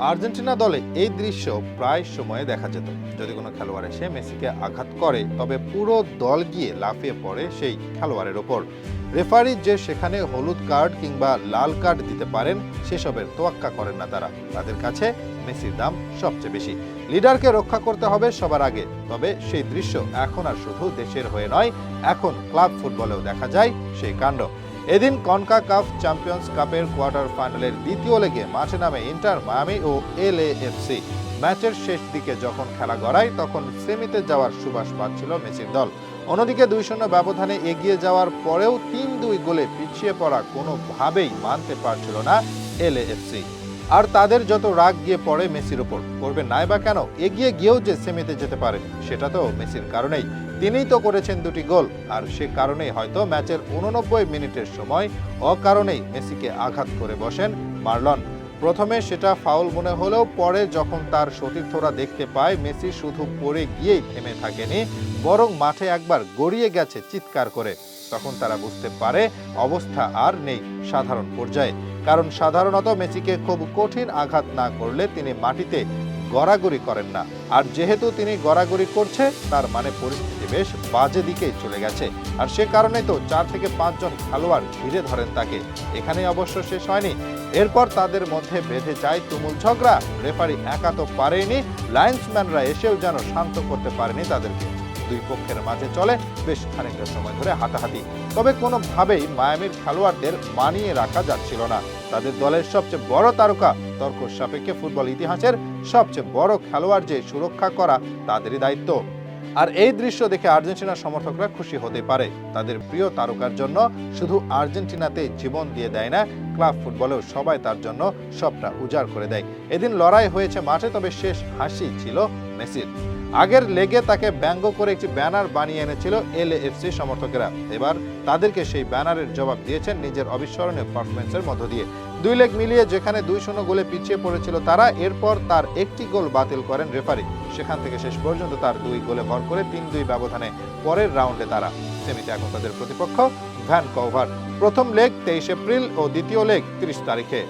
Argentina দলে এই দৃশ্য প্রায় সময়ে দেখা যেত। যদি কোনো খেলোয়াড় এসে মেসিকে আঘাত করে, তবে পুরো দল গিয়ে লাফিয়ে পড়ে সেই খেলোয়াড়ের ওপর। রেফারি যে সেখানে হলুদ কার্ড কিংবা লাল কার্ড দিতে পারেন, সেসবের তোয়াক্কা করেন না তারা। তাদের কাছে মেসির দাম সবচেয়ে বেশি। লিডারকে রক্ষা করতে হবে সবার আগে। তবে সেই দৃশ্য এখন আর শুধু দেশের হয়ে নয়, এখন ক্লাব ফুটবলেও দেখা যায় সেই কাণ্ড। এদিন কনকা কাপ চ্যাম্পিয়ন্স কাপের কোয়ার্টার ফাইনালের দ্বিতীয় লেগে মাঠে নামে ইন্টার মায়ামি ও এল এফসি ম্যাচের শেষ দিকে যখন খেলা গড়ায়, তখন সেমিতে যাওয়ার সুবাস পাচ্ছিল মেসির দল। অন্যদিকে দুই শূন্য ব্যবধানে এগিয়ে যাওয়ার পরেও তিন দুই গোলে পিছিয়ে পড়া কোনোভাবেই মানতে পারছিল না এল এফসি আর তাদের যত রাগ গিয়ে পড়ে মেসির ওপর করবে নাই বা কেন? এগিয়ে গিয়েও যে সেমিতে যেতে পারে সেটা তো মেসির কারণেই। তিনিই তো করেছেন দুটি গোল, আর সে কারণেই হয়তো ম্যাচের উননব্বই মিনিটের সময় অকারণেই মেসিকে আঘাত করে বসেন মার্লন। প্রথমে সেটা ফাউল মনে হলেও পরে যখন তার সতীর্থরা দেখতে পায়, মেসি শুধু পড়ে গিয়েই থেমে থাকেনি, বরং মাঠে একবার গড়িয়ে গেছে চিৎকার করে। তখন তারা বুঝতে পারে অবস্থা আর নেই সাধারণ পর্যায়ে। কারণ সাধারণত মেসিকে খুব কঠিন আঘাত না করলে তিনি মাটিতে গড়াগড়ি করেন না। আর যেহেতু তিনি গড়াগড়ি করছে, তার মানে পরিস্থিতি বেশ বাজে দিকেই চলে গেছে। আর সে কারণে তো চার থেকে পাঁচজন খেলোয়াড় ঘিরে ধরেন তাকে। এখানে অবশ্য শেষ হয়নি। এরপর তাদের মধ্যে বেঁধে যায় তুমুল ঝগড়া। রেফারি একা তো পারেনি। লাইন্সম্যানরা এসেও যেন শান্ত করতে পারেনি তাদেরকে। দুই পক্ষের মাঝে চলে। বেশ খানিকটা সময় ধরে হাতাহাতি। তবে কোনোভাবেই মায়ামির খেলোয়াড়দের মানিয়ে রাখা যাচ্ছিল না। তাদের দলের সবচেয়ে বড় তারকা তর্ক সাপেক্ষে ফুটবল ইতিহাসের সবচেয়ে বড় খেলোয়াড় যে সুরক্ষা করা, তাদেরই দায়িত্ব। আর এই দৃশ্য দেখে আর্জেন্টিনার সমর্থকরা খুশি হতে পারে। তাদের প্রিয় তারকার জন্য শুধু আর্জেন্টিনাতে জীবন দিয়ে দেয় না, ক্লাব ফুটবলেও সবাই তার জন্য সবটা উজাড় করে দেয়। এদিন লড়াই হয়েছে মাঠে, তবে শেষ হাসি ছিল মেসির। আগের লেগে তাকে ব্যঙ্গ করে একটি ব্যানার বানিয়ে এনেছিল এল এফসি সমর্থকেরা। এবার তাদেরকে সেই ব্যানারের জবাব দিয়েছেন নিজের অবিস্মরণীয় পারফরমেন্সের মধ্য দিয়ে। দুই লেগ মিলিয়ে যেখানে দুই শূন্য গোলে পিছিয়ে পড়েছিল তারা, এরপর তার একটি গোল বাতিল করেন রেফারি। সেখান থেকে শেষ পর্যন্ত তার দুই গোলে ভর করে তিন দুই ব্যবধানে পরের রাউন্ডে তারা সেমিতে এখন তাদের প্রতিপক্ষ ভ্যান কভার প্রথম লেগ তেইশ এপ্রিল ও দ্বিতীয় লেগ তিরিশ তারিখে।